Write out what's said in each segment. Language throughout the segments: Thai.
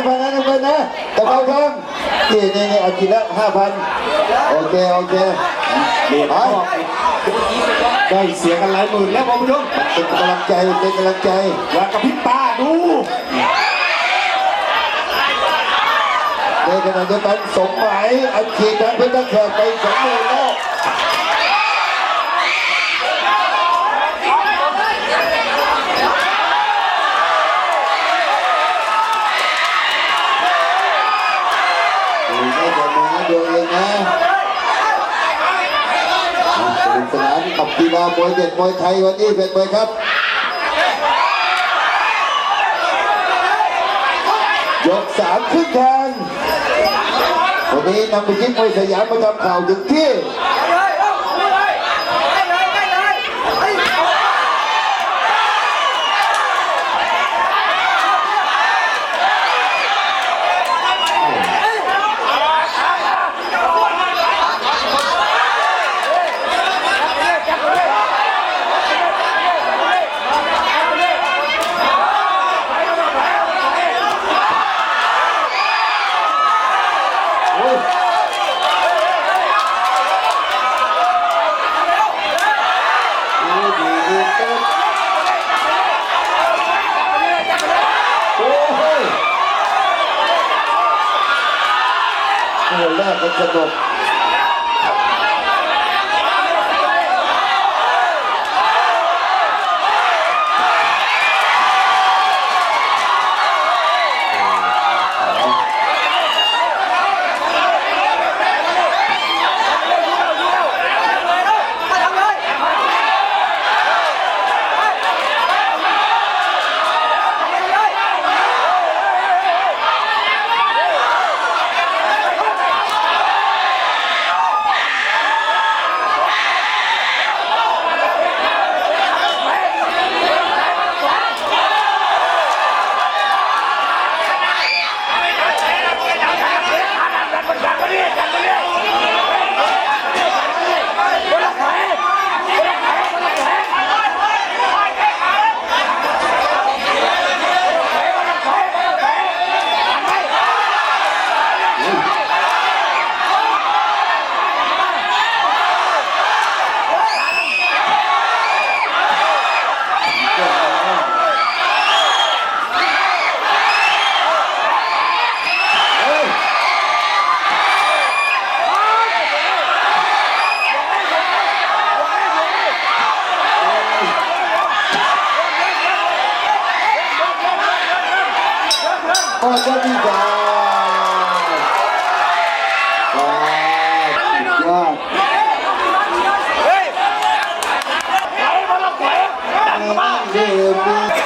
ำลังเอาขีดห้าพันนะน้ำเงินนะตะเภาทองนี่นี่นี่เอาขีดละห้าพันโอเคโอเคเบียดไปออกได้เสียกันหลายหมื่นแล้วคุณผู้ชมเป็นกำลังใจเป็นกำลังใจอย่ากระพริบตาดูในขณะเดียวกันสมหมายอัดฉีดทางเพชรตะแขกไปสองหมื่นแล้ว ไม่เดี๋ยเองนะสนุกสนานกับกีฬามวยเด็ดมวยไทยวันนี้เป็นมวยครับยกสามครึ่งทนวันนี้นำไปชิดมวยสยามมาทำข่าวถึงที่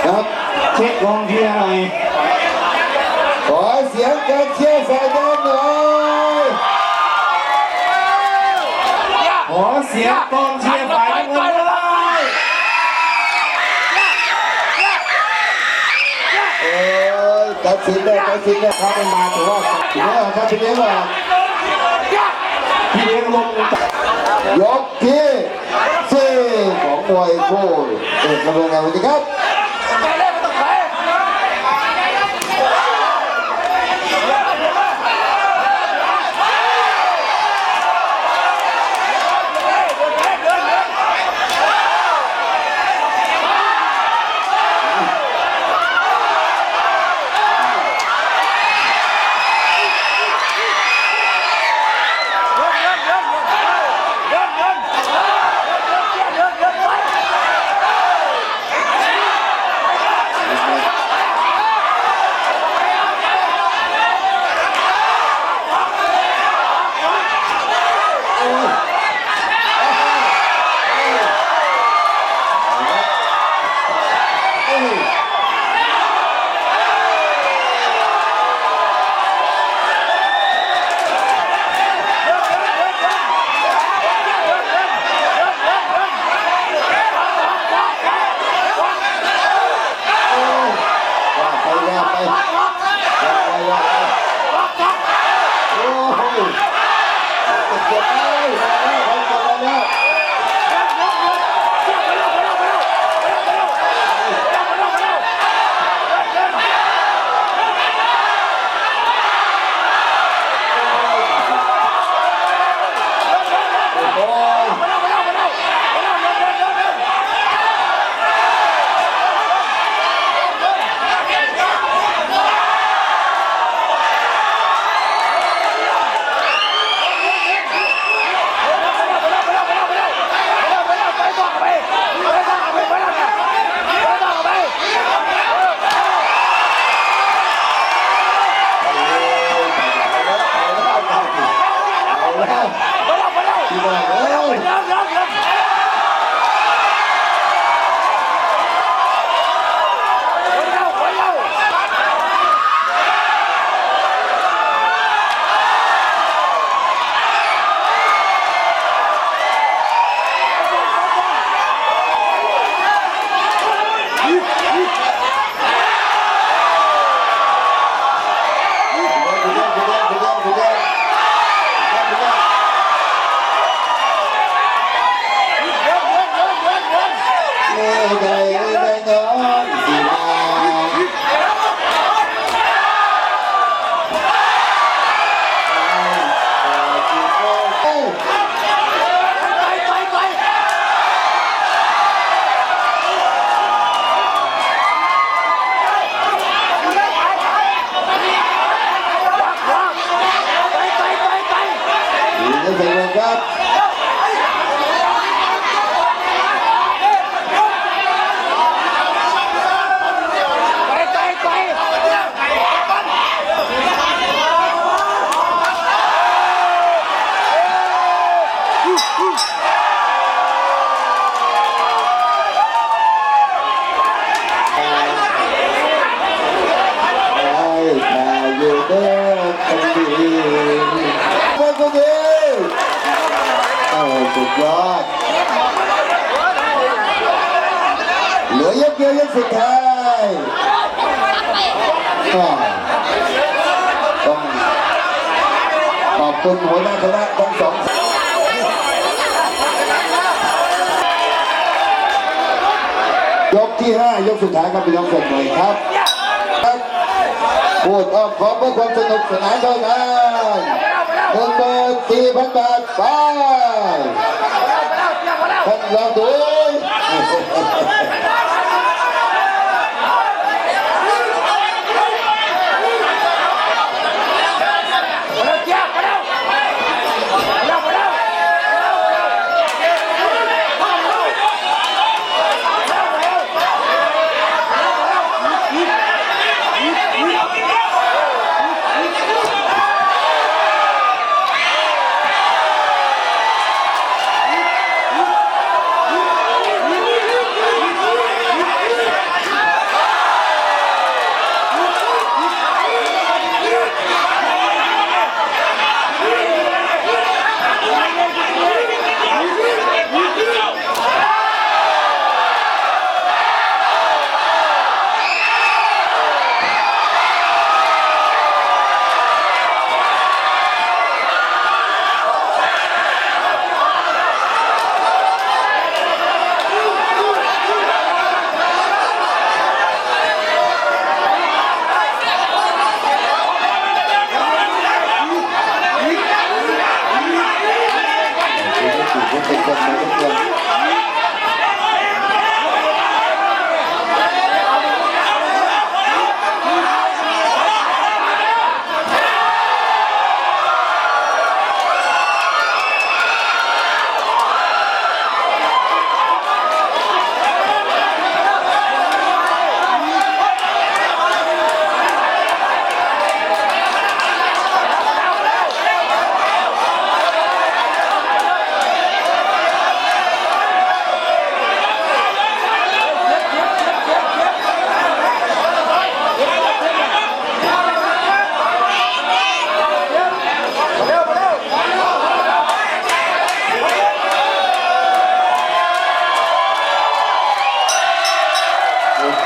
ครับเช็คกองเชียร์หน่อยขอเสียงการเชียร์ฝ่ายแดงหน่อยขอเสียงกองเชียร์ฝ่ายน้ำเงินเลยเอ้ยตัดสินเลยตัดสินเลยถ้าไม่มาถือว่าถือว่าครับพี่เลี้ยงว่า เลี้ยงลงยกที่สี่ของมวยคู่เอกกำลังงานวันนี้ครับ สุดยอด เหลือยกเดียวยกสุดท้ายต้องขอบคุณหัวหน้าคณะทั้งสองยกที่ห้ายกสุดท้ายครับพี่น้องคนหน่ครับพูดออกขอเพื่อความสนุกสนานเท่านั้นหนึ่งหมื่นสี่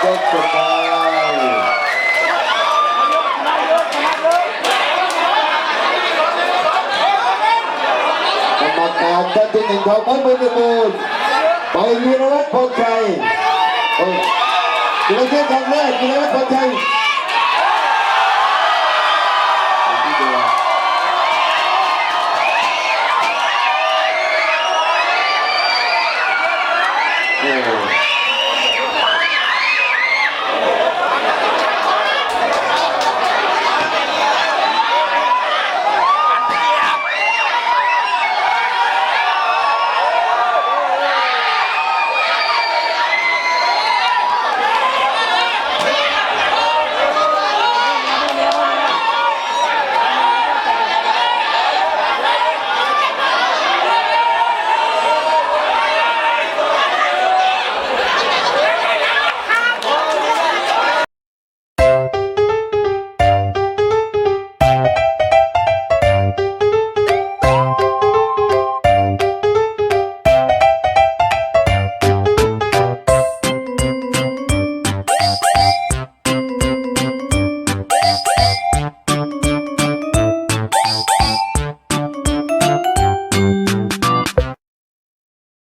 ยกสุดท้ายกรรมการท่านที่หนึ่งของพันบุญมูลไปมีรวัฒน์พลชัยโอ้ยวีรเทพทางแรกมีรวัน์พลชัย